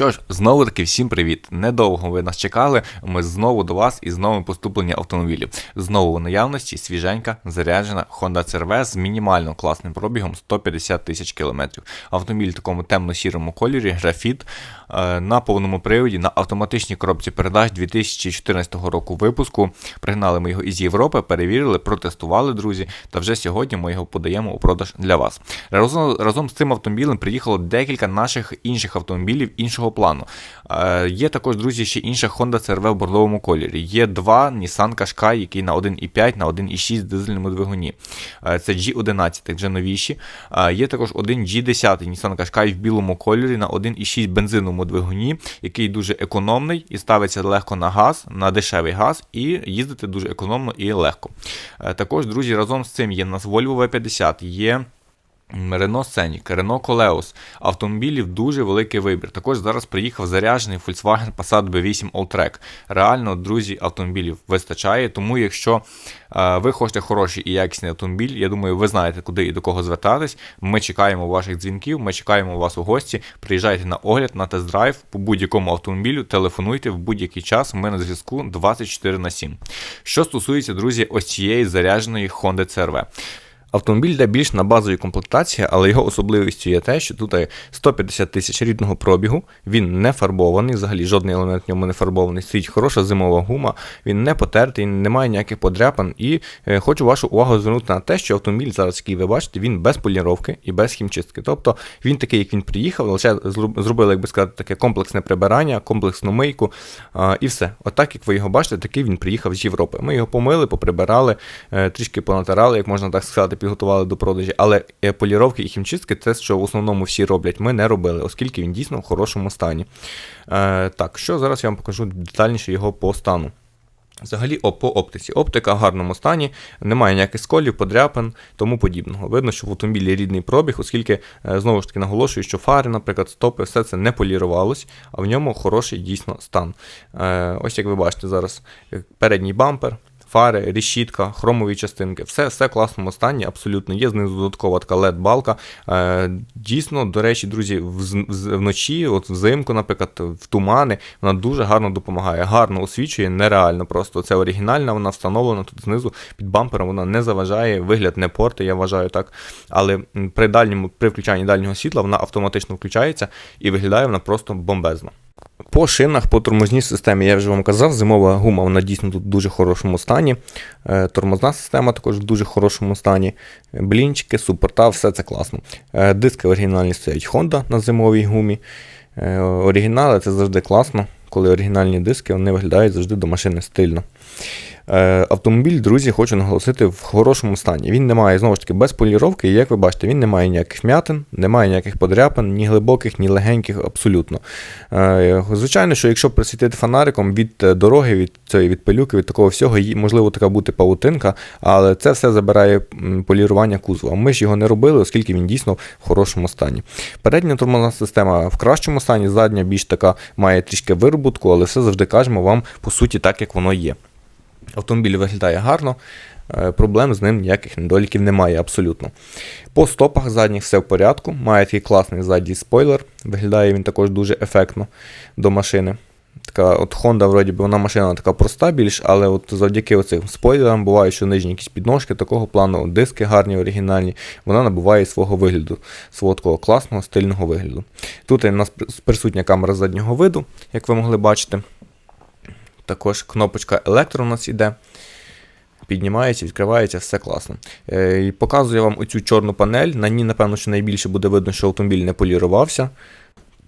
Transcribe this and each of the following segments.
Що ж, знову таки всім привіт. Недовго ви нас чекали. Ми знову до вас із новим поступленням автомобілів. Знову в наявності свіженька, заряджена Honda CR-V з мінімально класним пробігом 150 тисяч кілометрів. Автомобіль в такому темно-сірому кольорі, графіт е, на повному приводі на автоматичній коробці передач 2014 року випуску. Пригнали ми його із Європи, перевірили, протестували, друзі. Та вже сьогодні ми його подаємо у продаж для вас. Разом, разом з цим автомобілем приїхало декілька наших інших автомобілів іншого плану. Е, є також, друзі, ще інша Honda CR-V в бордовому кольорі. Є два Nissan Qashqai, який на 1,5, на 1,6 дизельному двигуні. Е, це G11, вже новіші. Е, є також один G10 Nissan Qashqai в білому кольорі на 1,6 бензиновому двигуні, який дуже економний і ставиться легко на газ, на дешевий газ, і їздити дуже економно і легко. Також, друзі, разом з цим є у нас Volvo V50, є. Renault Scenic, Renault Coleos. Автомобілів дуже великий вибір. Також зараз приїхав заряджений Volkswagen Passat B8 Alltrack. Реально, друзі, автомобілів вистачає. Тому, якщо е, ви хочете хороший і якісний автомобіль, я думаю, ви знаєте, куди і до кого звертатись. Ми чекаємо ваших дзвінків, ми чекаємо вас у гості. Приїжджайте на огляд, на тест-драйв по будь-якому автомобілю, телефонуйте в будь-який час. Ми на зв'язку 24 на 7. Що стосується, друзі, ось цієї зарядженої Honda CR-V. Автомобіль йде більш на базовій комплектації, але його особливістю є те, що тут 150 тисяч рідного пробігу, він не фарбований, взагалі жодний елемент в ньому не фарбований, стоїть хороша зимова гума, він не потертий, немає ніяких подряпин. І е, хочу вашу увагу звернути на те, що автомобіль, зараз, який ви бачите, він без поліровки і без хімчистки. Тобто він такий, як він приїхав, лише зробили, як би сказати, таке комплексне прибирання, комплексну мийку і все. Отак, як ви його бачите, такий він приїхав з Європи. Ми його помили, поприбирали, е, трішки понатирали, як можна так сказати підготували до продажі, але е, поліровки і хімчистки це, що в основному всі роблять, ми не робили, оскільки він дійсно в хорошому стані. Е, Так, що зараз я вам покажу детальніше його по стану. Взагалі, по оптиці. Оптика в гарному стані, немає ніяких сколів, подряпин, тому подібного. Видно, що в автомобілі рідний пробіг, оскільки, е, знову ж таки, наголошую, що фари, наприклад, стопи, все це не полірувалось, а в ньому хороший дійсно стан. Ось як ви бачите, зараз передній бампер, фари, решітка, хромові частинки. Все все в класному стані, абсолютно є. Знизу додаткова така LED-балка. Е, Дійсно, до речі, друзі, вночі, от взимку, наприклад, в тумани, вона дуже гарно допомагає, гарно освічує, нереально просто. Це оригінальна, вона встановлена тут знизу під бампером, вона не заважає, вигляд не порти, я вважаю так. Але при дальньому, при включанні дальнього світла вона автоматично включається і виглядає вона просто бомбезно. По шинах, по тормозній системі, я вже вам казав, зимова гума вона дійсно тут в дуже хорошому стані. Е, тормозна система також в дуже хорошому стані. Блінчики, супорта, все це класно. Е, диски оригінальні стоять Honda на зимовій гумі. Е, оригінали це завжди класно, коли оригінальні диски вони виглядають завжди до машини стильно. Е, автомобіль, друзі, хочу наголосити в хорошому стані. Він не має, знову ж таки, без поліровки, і як ви бачите, він не має ніяких вмятин, не має ніяких подряпин, ні глибоких, ні легеньких, абсолютно. Е, звичайно, що якщо присвітити фонариком від е, дороги, від цієї від пилюки, від такого всього, можливо така бути павутинка, але це все забирає полірування кузова. Ми ж його не робили, оскільки він дійсно в хорошому стані. Передня тормозна система в кращому стані, задня більш така має трішки вироботку, але все завжди кажемо вам по суті так, як воно є. Автомобіль виглядає гарно, е, проблем з ним ніяких недоліків немає абсолютно. По стопах задніх все в порядку, має такий класний задній спойлер, виглядає він також дуже ефектно до машини. Така от Honda, вроді би, вона машина така проста більш, але от завдяки оцим спойлерам буває, що нижні якісь підножки такого плану, диски гарні, оригінальні, вона набуває свого вигляду, свого такого класного стильного вигляду. Тут у нас присутня камера заднього виду, як ви могли бачити. Також кнопочка електро у нас іде. Піднімається, відкривається, все класно. Е, Показую вам оцю чорну панель. На ній, напевно, що найбільше буде видно, що автомобіль не полірувався.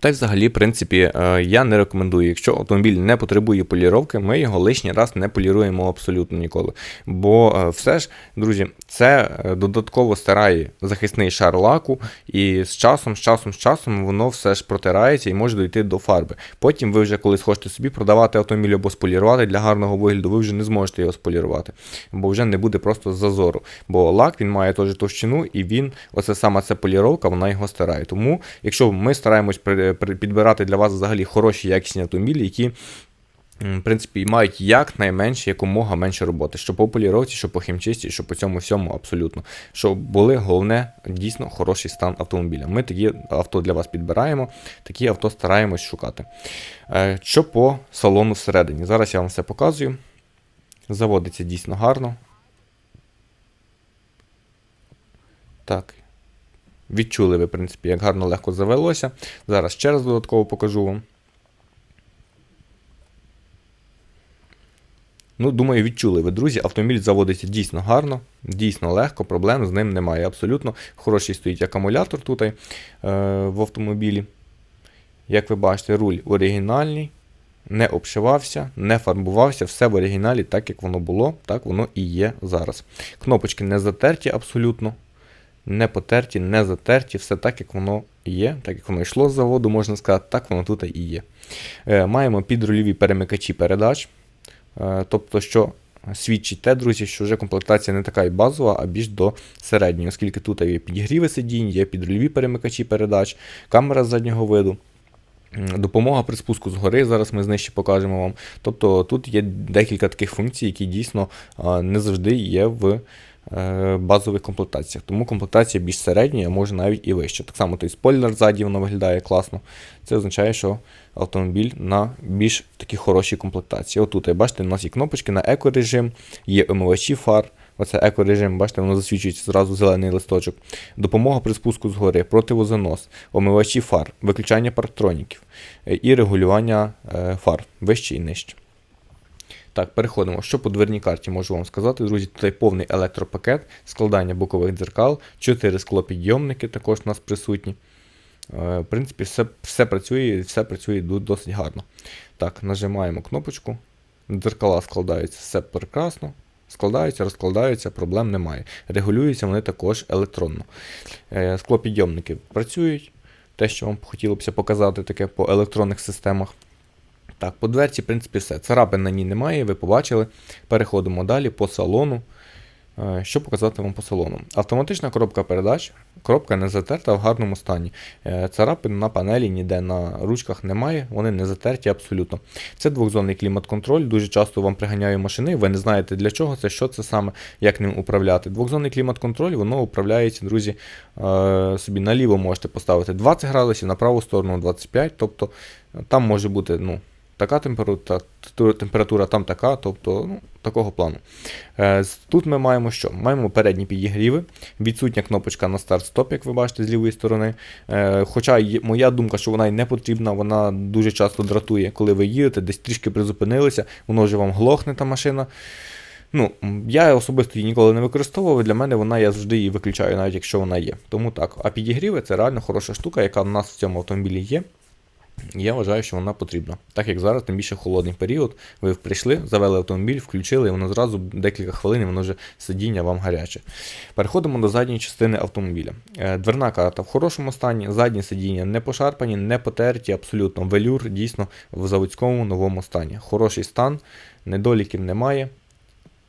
Та й взагалі, в принципі, е, я не рекомендую, якщо автомобіль не потребує поліровки, ми його лишній раз не поліруємо абсолютно ніколи. Бо е, все ж, друзі, це е, додатково стирає захисний шар лаку, і з часом, з часом, з часом воно все ж протирається і може дійти до фарби. Потім ви вже колись хочете собі продавати автомобіль або сполірувати для гарного вигляду, ви вже не зможете його сполірувати, бо вже не буде просто зазору. Бо лак він має теж товщину, і він, оце саме ця поліровка, вона його стирає. Тому, якщо ми стараємось підбирати для вас взагалі хороші якісні автомобілі, які в принципі, мають якнайменше, якомога менше роботи, що по поліровці, що по хімчисті, що по цьому всьому абсолютно. Щоб були головне, дійсно хороший стан автомобіля. Ми такі авто для вас підбираємо, такі авто стараємось шукати. Е, Що по салону всередині? Зараз я вам все показую. Заводиться дійсно гарно. Так. Відчули ви, в принципі, як гарно легко завелося. Зараз ще раз додатково покажу вам. Ну, думаю, відчули ви, друзі. Автомобіль заводиться дійсно гарно, дійсно легко, проблем з ним немає. Абсолютно хороший стоїть акумулятор тут е, в автомобілі. Як ви бачите, руль оригінальний, не обшивався, не фарбувався, все в оригіналі, так як воно було, так воно і є зараз. Кнопочки не затерті абсолютно, не потерті, не затерті, все так, як воно є, так як воно йшло з заводу, можна сказати, так воно тут і є. Е, маємо підрульові перемикачі передач. Е, Тобто, що свідчить те, друзі, що вже комплектація не така і базова, а більш до середньої, оскільки тут є підігріви сидінь, є підрульові перемикачі передач, камера заднього виду. Допомога при спуску з гори, зараз ми знижче покажемо вам. Тобто тут є декілька таких функцій, які дійсно не завжди є в е, базових комплектаціях. Тому комплектація більш середня, а може навіть і вища. Так само той спойлер ззаді воно виглядає класно. Це означає, що автомобіль на більш такій хорошій комплектації. Отут, бачите, у нас є кнопочки на екорежим, є омивачі фар. Оце екорежим, бачите, воно засвічується зразу зелений листочок. Допомога при спуску з гори, противозанос, омивачі фар, виключання парктроніків е, і регулювання е, фар вище і нижче. Так, переходимо. Що по дверній карті можу вам сказати, друзі. Тут повний електропакет, складання бокових дзеркал, 4 склопідйомники також у нас присутні. Е, В принципі, все, все працює все працює досить гарно. Так, нажимаємо кнопочку. Дзеркала складаються, все прекрасно. Складаються, розкладаються, проблем немає. Регулюються вони також електронно. Е, Склопідйомники працюють. Те, що вам хотілося б показати таке по електронних системах. Так, по дверці, в принципі, все. Царапин на ній немає, ви побачили. Переходимо далі по салону. Е, Що показати вам по салону? Автоматична коробка передач, коробка не затерта в гарному стані. Е, Царапин на панелі ніде на ручках немає, вони не затерті абсолютно. Це двохзонний клімат-контроль. Дуже часто вам приганяю машини, ви не знаєте для чого це, що це саме, як ним управляти. Двохзонний клімат-контроль, воно управляється, друзі, е, собі наліво можете поставити 20 градусів, на праву сторону 25, тобто там може бути, ну. Така температура, температура там така, тобто ну, такого плану. Е, Тут ми маємо що? Маємо передні підігріви, відсутня кнопочка на старт-стоп, як ви бачите, з лівої сторони. Е, Хоча моя думка, що вона і не потрібна, вона дуже часто дратує, коли ви їдете, десь трішки призупинилися, воно вже вам глохне та машина. Ну, я особисто її ніколи не використовував, для мене вона я завжди її виключаю, навіть якщо вона є. Тому так. А підігріви це реально хороша штука, яка в нас в цьому автомобілі є. Я вважаю, що вона потрібна. Так як зараз, тим більше холодний період, ви прийшли, завели автомобіль, включили, і воно зразу декілька хвилин, і воно вже сидіння вам гаряче. Переходимо до задньої частини автомобіля. Е, Дверна карта в хорошому стані, задні сидіння не пошарпані, не потерті, абсолютно. Велюр дійсно в заводському новому стані. Хороший стан, недоліків немає.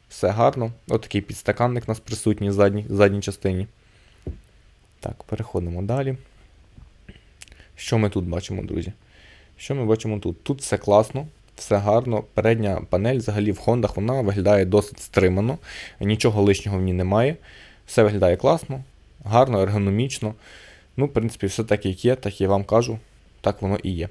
Все гарно. Отакий підстаканник у нас присутній в задній, в задній частині. Так, переходимо далі. Що ми тут бачимо, друзі? Що ми бачимо тут? Тут все класно, все гарно. Передня панель взагалі в Хондах вона виглядає досить стримано, нічого лишнього в ній немає. Все виглядає класно, гарно, ергономічно. Ну, в принципі, все так, як є, так я вам кажу, так воно і є.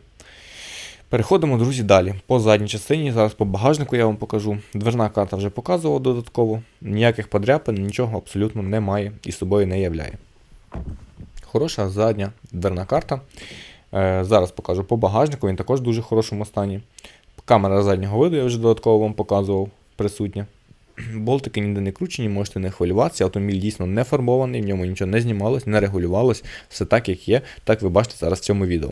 Переходимо, друзі, далі. По задній частині, зараз по багажнику я вам покажу. Дверна карта вже показувала додатково. Ніяких подряпин, нічого абсолютно немає і собою не являє. Хороша задня дверна карта. Е, зараз покажу по багажнику, він також в дуже хорошому стані. Камера заднього виду я вже додатково вам показував присутня. Болтики ніде не кручені, можете не хвилюватися. Автомобіль дійсно не фарбований, в ньому нічого не знімалось, не регулювалось. Все так, як є, так ви бачите зараз в цьому відео.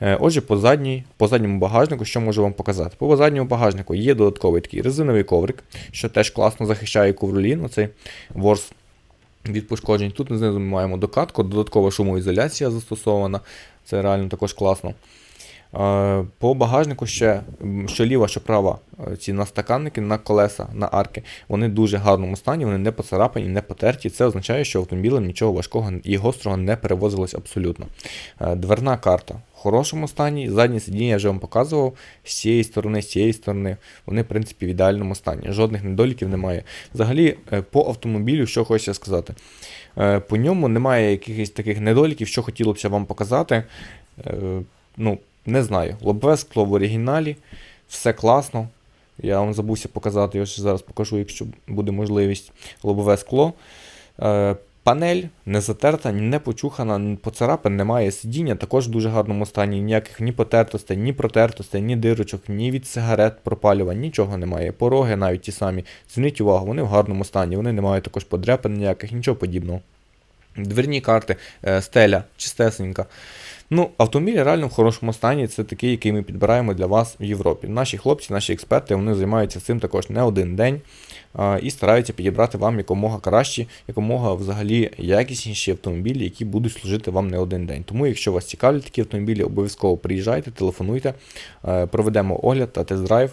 Е, Отже, по, задній, по задньому багажнику, що можу вам показати? По задньому багажнику є додатковий такий резиновий коврик, що теж класно захищає ковролін, оцей ворс від пошкоджень. Тут знизу ми маємо докатку, додаткова шумоізоляція застосована. Це реально також класно. По багажнику ще, що ліва, що права, е, ці настаканники на колеса, на арки, вони в дуже гарному стані, вони не поцарапані, не потерті. Це означає, що автомобілем нічого важкого і гострого не перевозилось абсолютно. Е, Дверна карта в хорошому стані, задні сидіння я вже вам показував з цієї сторони, з цієї сторони. Вони, в принципі, в ідеальному стані. Жодних недоліків немає. Взагалі, е, по автомобілю, що хочеться сказати. По ньому немає якихось таких недоліків, що хотілося б вам показати. Ну, не знаю. Лобове скло в оригіналі, все класно. Я вам забувся показати, я ще зараз покажу, якщо буде можливість. Лобове скло. Е, Панель не затерта, не почухана, поцарапин немає. Сидіння також в дуже гарному стані. Ніяких ні потертостей, ні протертостей, ні дирочок, ні від сигарет пропалювань, нічого немає. Пороги навіть ті самі. Зверніть увагу, вони в гарному стані, вони не мають також подряпин ніяких, нічого подібного. Дверні карти, е, стеля, чистесенька. Ну, автомобіль реально в хорошому стані. Це такий, який ми підбираємо для вас в Європі. Наші хлопці, наші експерти, вони займаються цим також не один день а, і стараються підібрати вам якомога кращі, якомога взагалі якісніші автомобілі, які будуть служити вам не один день. Тому, якщо вас цікавлять такі автомобілі, обов'язково приїжджайте, телефонуйте, е, проведемо огляд та тест-драйв,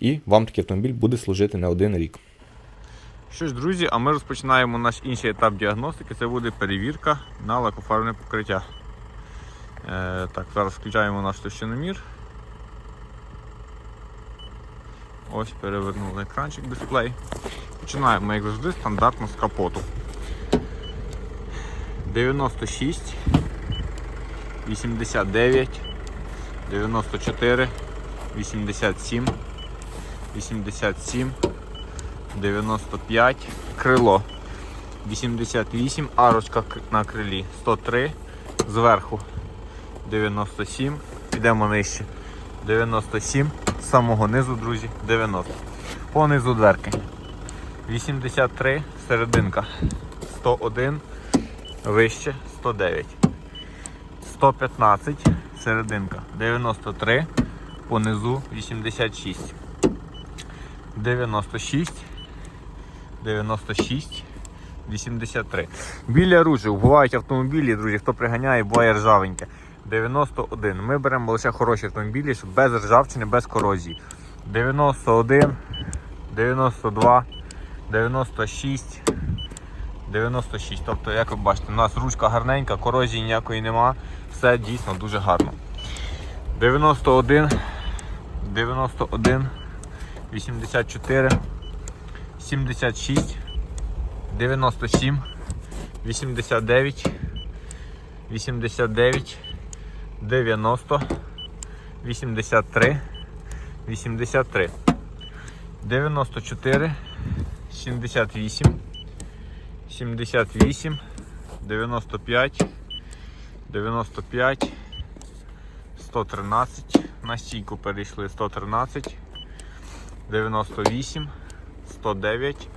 і вам такий автомобіль буде служити не один рік. Що ж, друзі, а ми розпочинаємо наш інший етап діагностики. Це буде перевірка на лакофарбне покриття. Е, так, зараз включаємо наш товщиномір. Ось перевернули екранчик дисплей. Починаємо, як завжди, стандартно з капоту. 96, 89, 94, 87, 87, 95, крило 88, арочка на крилі 103, зверху 97, підемо нижче. 97, з самого низу, друзі, 90. Понизу дверки. 83, серединка. 101, вище. 109. 115, серединка. 93, понизу 86. 96, 96, 83. Біля ружів бувають автомобілі, друзі, хто приганяє, буває ржавеньке. 91. Ми беремо лише хороші автомобілі, без ржавчини, без корозії. 91, 92, 96, 96. Тобто, як ви бачите, у нас ручка гарненька, корозії ніякої нема. Все дійсно дуже гарно. 91, 91, 84, 76, 97, 89, 89, 90, 83, 83, 94, 78, 78, 95, 95, 113, на стійку перейшли 113, 98, 109,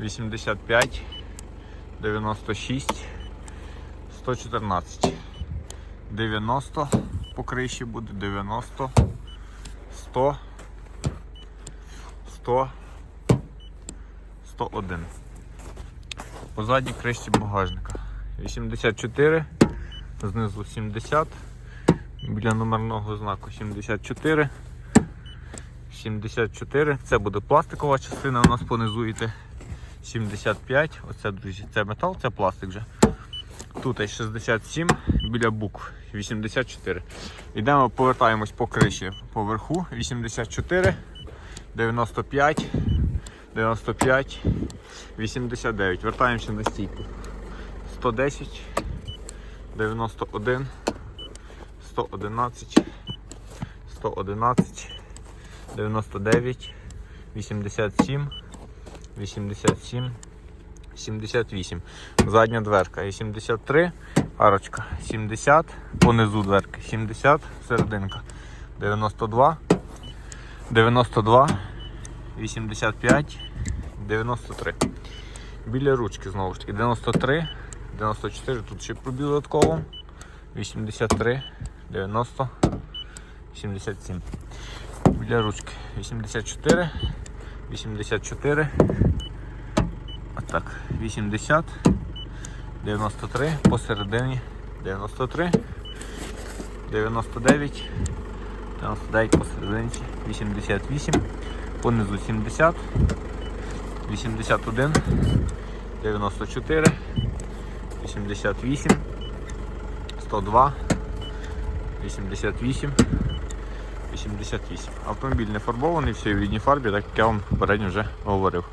85, 96, 114, 90 по криші буде 90, 100, 100, 101. По задній кришці багажника 84, знизу 70, біля номерного знаку 74. 74. Це буде пластикова частина у нас понизу йде. 75. Оце, друзі, це метал, це пластик вже. Тут є 67, біля букв 84. Йдемо, повертаємось по криші поверху. 84, 95, 95, 89. Вертаємося на стійку. 110, 91, 111, 111. 99, 87, 87, 78. Задня дверка і 73, арочка 70, понизу дверки 70, серединка 92, 92, 85, 93. Біля ручки знову ж таки 93, 94, тут ще пробіл додатково, 83, 90, 77 біля ручки. 84, 84, отак, 80, 93, посередині 93, 99, 99 посерединці, 88, понизу 70, 81, 94, 88, 102, 88, 88. Автомобіль не фарбований, все в рідній фарбі, так як я вам попередньо вже говорив.